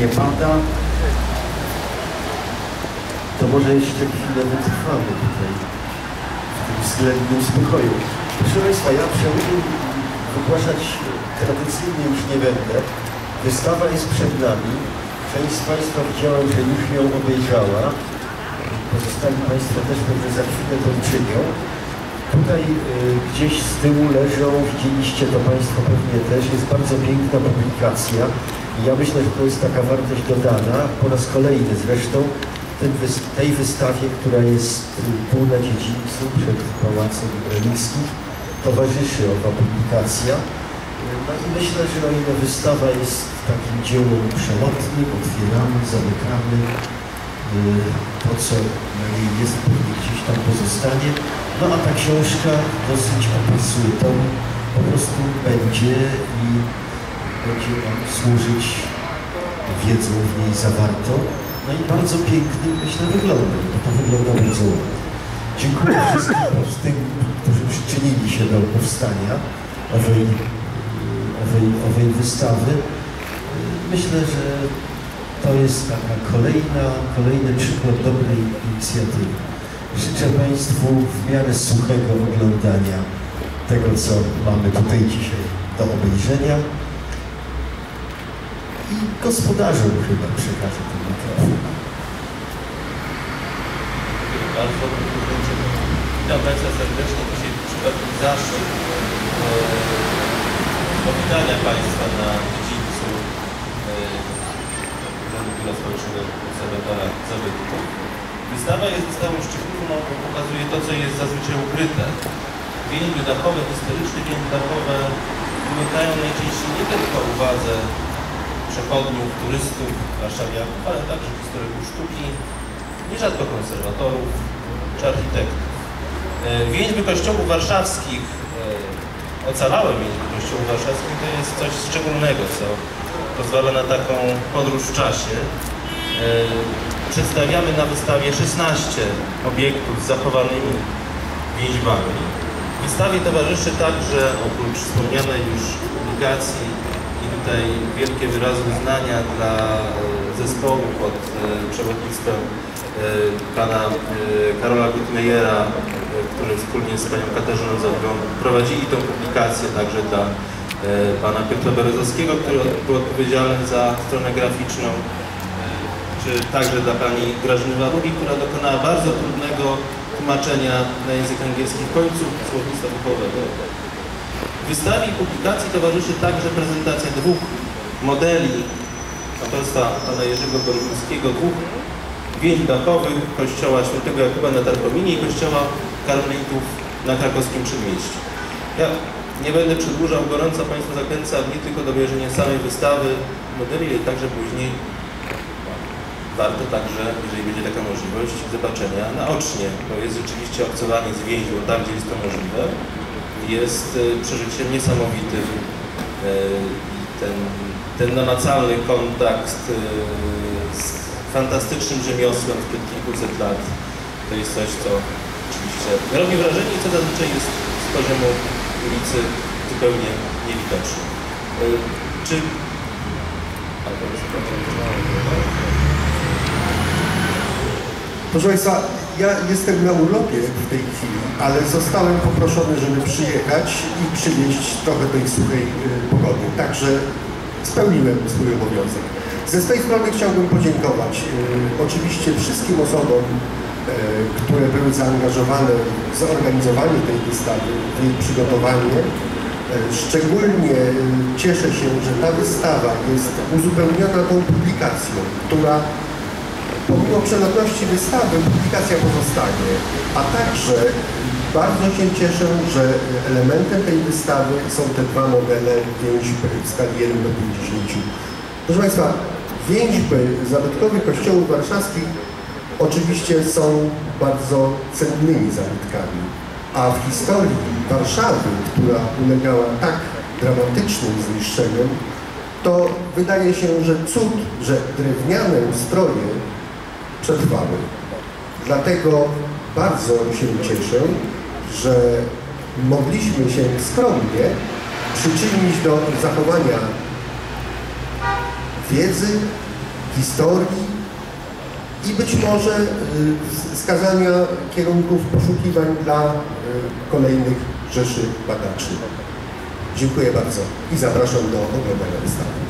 nie pada, to może jeszcze chwilę wytrwamy tutaj w tym względnym spokoju. Proszę Państwa, ja chciałbym wygłaszać tradycyjnie już nie będę. Wystawa jest przed nami. Część z Państwa widziałem, że już ją obejrzała. Pozostali Państwo też pewnie za chwilę to uczynią. Tutaj y, gdzieś z tyłu leżą, widzieliście to Państwo pewnie też, jest bardzo piękna publikacja. Ja myślę, że to jest taka wartość dodana, po raz kolejny zresztą, tej wystawie, która jest y, tu na dziedzińcu przed Pałacem Ibranickim, towarzyszy owa publikacja. Y, No i myślę, że o ile wystawa jest takim dziełem przelotnym, otwieramy, zamykamy, to co na niej jest pewnie gdzieś tam pozostanie. No a ta książka dosyć opasuje to, po prostu będzie i będzie nam służyć wiedzą w niej zawartą. No i bardzo piękny, myślę, wyglądem, bo to wygląda bardzo ładnie. Dziękuję wszystkim tym, którzy przyczynili się do powstania owej, owej, owej wystawy. Myślę, że to jest taka kolejna, kolejny przykład dobrej inicjatywy. Życzę Państwu w miarę suchego oglądania tego, co mamy tutaj dzisiaj do obejrzenia. I gospodarzom chyba przekażę ten mikrofon. bardzo. Witam Państwa serdecznie. Dzisiaj przypadł zaszczyt e, powitania Państwa na dziedzińcu e, Urzędu Biura Społecznego Konserwatora Zabytków. Wystawa jest wystawą szczególną, bo pokazuje to, co jest zazwyczaj ukryte. Więźby dachowe, historyczne więźby dachowe wymykają najczęściej nie tylko uwadze przechodniów, turystów, warszawiaków, ale także historyków sztuki, nierzadko konserwatorów czy architektów. E, Więźby kościołów warszawskich, e, ocalałe więźby kościołów warszawskich to jest coś szczególnego, co pozwala na taką podróż w czasie. E, Przedstawiamy na wystawie 16 obiektów z zachowanymi więźbami. Wystawie towarzyszy także, oprócz wspomnianej już publikacji tutaj wielkie wyrazy uznania dla e, zespołu pod e, przewodnictwem e, pana Karola Gutmejera, który wspólnie z panią Katarzyną Zawgą prowadzili tę publikację, także dla pana Piotra Berezowskiego, który był odpowiedzialny za stronę graficzną, czy także dla pani Grażyny Warugi, która dokonała bardzo trudnego tłumaczenia na język angielski w końcu słownictwa duchowego. Wystawie i publikacji towarzyszy także prezentacja dwóch modeli autorstwa pana Jerzego Boryńskiego, dwóch więź dachowych kościoła świętego Jakuba na Tarkominie i kościoła karmelitów na krakowskim przedmieściu. Ja nie będę przedłużał, gorąco Państwa zachęcam nie tylko do obejrzenia samej wystawy modeli, ale także później warto także, jeżeli będzie taka możliwość, zobaczenia naocznie, bo jest rzeczywiście obcowanie z więźnią tam, gdzie jest to możliwe. Jest e, przeżyciem niesamowitym i ten, ten namacalny kontakt e, z fantastycznym rzemiosłem sprzed kilkuset lat to jest coś, co oczywiście robi wrażenie i co zazwyczaj jest z poziomu ulicy zupełnie niewidoczne. Czy... Proszę Państwa, ja jestem na urlopie w tej chwili, ale zostałem poproszony, żeby przyjechać i przywieźć trochę tej suchej y, pogody. Także spełniłem swój obowiązek. Ze swojej strony chciałbym podziękować y, oczywiście wszystkim osobom, y, które były zaangażowane w zorganizowanie tej wystawy, w jej przygotowanie. Szczególnie cieszę się, że ta wystawa jest uzupełniona tą publikacją, która pomimo przelotności wystawy publikacja pozostanie, a także bardzo się cieszę, że elementem tej wystawy są te dwa modele więźby w skali 1 do 50. Proszę Państwa, więźby zabytkowych kościołów warszawskich oczywiście są bardzo cennymi zabytkami, a w historii Warszawy, która ulegała tak dramatycznym zniszczeniom, to wydaje się, że cud, że drewniane ustroje przetrwały. Dlatego bardzo się cieszę, że mogliśmy się skromnie przyczynić do zachowania wiedzy historii i być może y, wskazania kierunków poszukiwań dla y, kolejnych rzeszy badaczy. Dziękuję bardzo i zapraszam do oglądania wystawy.